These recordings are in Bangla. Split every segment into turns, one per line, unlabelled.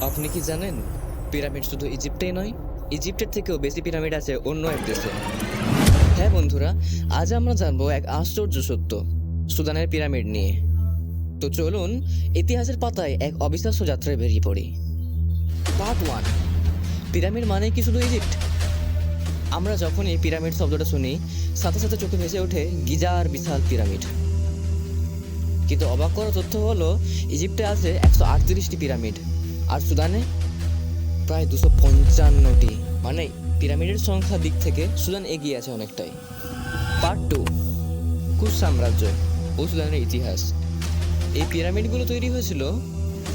আপনি কি জানেন, পিরামিড শুধু ইজিপ্টেই নয়, ইজিপ্টের থেকেও বেশি পিরামিড আছে অন্য এক দেশে। হ্যাঁ বন্ধুরা, আজ আমরা জানব এক আশ্চর্য সত্য, সুদানের পিরামিড নিয়ে। তো চলুন, ইতিহাসের পাতায় এক অবিশ্বাস্য যাত্রায় বেরিয়ে পড়ি। পার্ট ওয়ান পিরামিড মানে কি শুধু ইজিপ্ট? আমরা যখন এই পিরামিড শব্দটা শুনি, সাথে সাথে চোখে ভেসে ওঠে গিজার বিশাল পিরামিড। কিন্তু অবাক করার তথ্য হলো, ইজিপ্টে আছে একশো আটত্রিশটি পিরামিড। আর সুদানে প্রায় দুশো পঞ্চান্নটি মানে পিরামিডের সংখ্যা দিক থেকে সুদান এগিয়ে আছে অনেকটাই। পার্ট টু কুশ সাম্রাজ্য ও সুদানের ইতিহাস। এই পিরামিডগুলো তৈরি হয়েছিল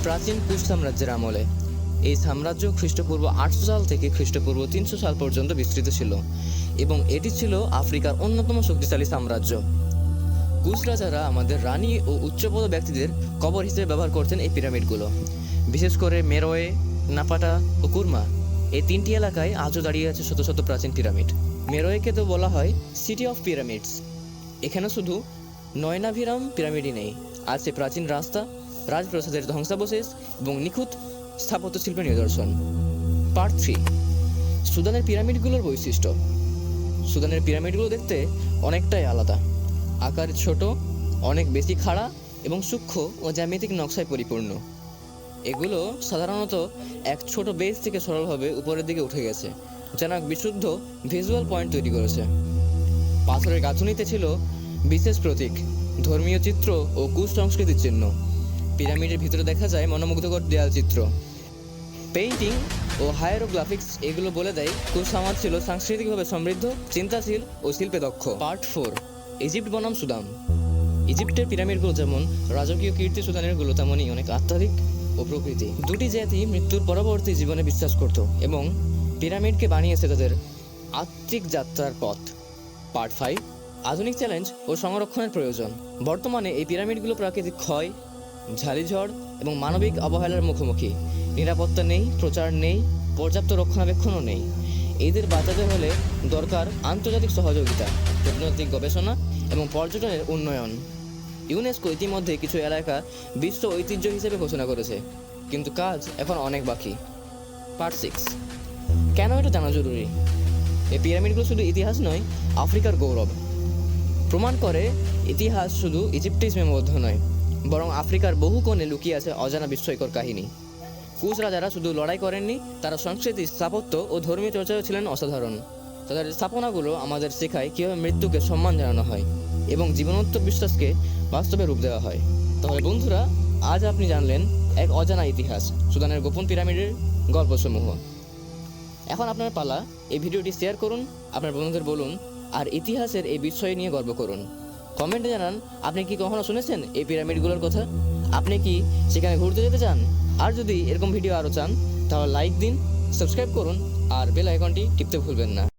প্রাচীন কুশ সাম্রাজ্যের আমলে। এই সাম্রাজ্য খ্রিস্টপূর্ব আটশো সাল থেকে খ্রিস্টপূর্ব তিনশো সাল পর্যন্ত বিস্তৃত ছিল এবং এটি ছিল আফ্রিকার অন্যতম শক্তিশালী সাম্রাজ্য। কুশ রাজারা আমাদের রানী ও উচ্চপদ ব্যক্তিদের কবর হিসেবে ব্যবহার করতেন এই পিরামিডগুলো। বিশেষ করে মেরোয়ে, নাপাটা ও কুরমা। এই তিনটি এলাকায় আজও দাঁড়িয়ে আছে শত শত প্রাচীন পিরামিড। মেরোয়েকে তো বলা হয় সিটি অফ পিরামিডস এখানে শুধু নয়নাভিরাম পিরামিডই নেই আছে প্রাচীন রাস্তা, রাজপ্রাসাদের ধ্বংসাবশেষ এবং নিখুঁত স্থাপত্য শিল্পের নিদর্শন। পার্ট থ্রি সুদানের পিরামিডগুলোর বৈশিষ্ট্য। সুদানের পিরামিডগুলো দেখতে অনেকটাই আলাদা। আকার ছোট, অনেক বেশি খাড়া এবং সূক্ষ্ম ও জ্যামিতিক নকশায় পরিপূর্ণ। এগুলো সাধারণত এক ছোট বেস থেকে সরলভাবে উপরের দিকে উঠে গেছে যেন এক বিশুদ্ধ ভিজুয়াল পয়েন্ট তৈরি করেছে। পাথরের গাঁথুনিতে ছিল বিশেষ প্রতীক, ধর্মীয় চিত্র ও কুসংস্কৃতির চিহ্ন। পিরামিডের ভিতরে দেখা যায় মনোমুগ্ধকর দেয়াল চিত্র। পেইন্টিং ও হায়ারোগ্রাফিক্স এগুলো বলে দেয় কুশ সমাজ ছিল সাংস্কৃতিকভাবে সমৃদ্ধ, চিন্তাশীল ও শিল্পে দক্ষ। পার্ট ফোর ইজিপ্ট বনাম সুদান ইজিপ্টের পিরামিডগুলো যেমন রাজকীয় কীর্তি সুদানেরগুলো তেমনই অনেক আত্মাধিক ও প্রকৃতি। দুটি জাতি মৃত্যুর পরবর্তী জীবনে বিশ্বাস করত এবং পিরামিডকে বানিয়েছে তাদের আত্মিক যাত্রার পথ। পার্ট ফাইভ, আধুনিক চ্যালেঞ্জ ও সংরক্ষণের প্রয়োজন। বর্তমানে এই পিরামিডগুলো প্রাকৃতিক ক্ষয় ঝালিঝড় এবং মানবিক অবহেলার মুখোমুখি। নিরাপত্তা নেই, প্রচার নেই, পর্যাপ্ত রক্ষণাবেক্ষণও নেই। এদের বাঁচাতে হলে দরকার আন্তর্জাতিক সহযোগিতা প্রত্নতাত্ত্বিক গবেষণা এবং পর্যটনের উন্নয়ন। ইউনেস্কো ইতিমধ্যে কিছু এলাকা বিশ্ব ঐতিহ্য হিসেবে ঘোষণা করেছে, কিন্তু কাজ এখন অনেক বাকি। পার্ট সিক্স কেন এটা জানা জরুরি? এই পিরামিডগুলো শুধু ইতিহাস নয়, আফ্রিকার গৌরব। প্রমাণ করে, ইতিহাস শুধু ইজিপ্টেই সীমাবদ্ধ নয়, বরং আফ্রিকার বহু কোণে লুকিয়ে আছে অজানা বিস্ময়কর কাহিনী। কুশ রাজারা শুধু লড়াই করেননি, তারা সংস্কৃতি, স্থাপত্য ও ধর্মীয় চর্চাও ছিলেন অসাধারণ। তাদের স্থাপনাগুলো আমাদের শেখায় কীভাবে মৃত্যুকে সম্মান জানানো হয়। এবং জীবনোত্তর বিশ্বাসকে বাস্তবে রূপ দেওয়া হয়। তাহলে বন্ধুরা, আজ আপনি জানলেন এক অজানা ইতিহাস, সুদানের গোপন পিরামিডের গল্পসমূহ। এখন আপনার পালা, এই ভিডিওটি শেয়ার করুন, আপনার বন্ধুদের বলুন, আর ইতিহাসের এই বিষয় নিয়ে গর্ব করুন। কমেন্টে জানান, আপনি কি কখনো শুনেছেন এই পিরামিডগুলোর কথা? আপনি কি সেখানে ঘুরতে যেতে চান? আর যদি এরকম ভিডিও আরও চান, তাহলে লাইক দিন, সাবস্ক্রাইব করুন, আর বেল আইকনটি টিপতে ভুলবেন না।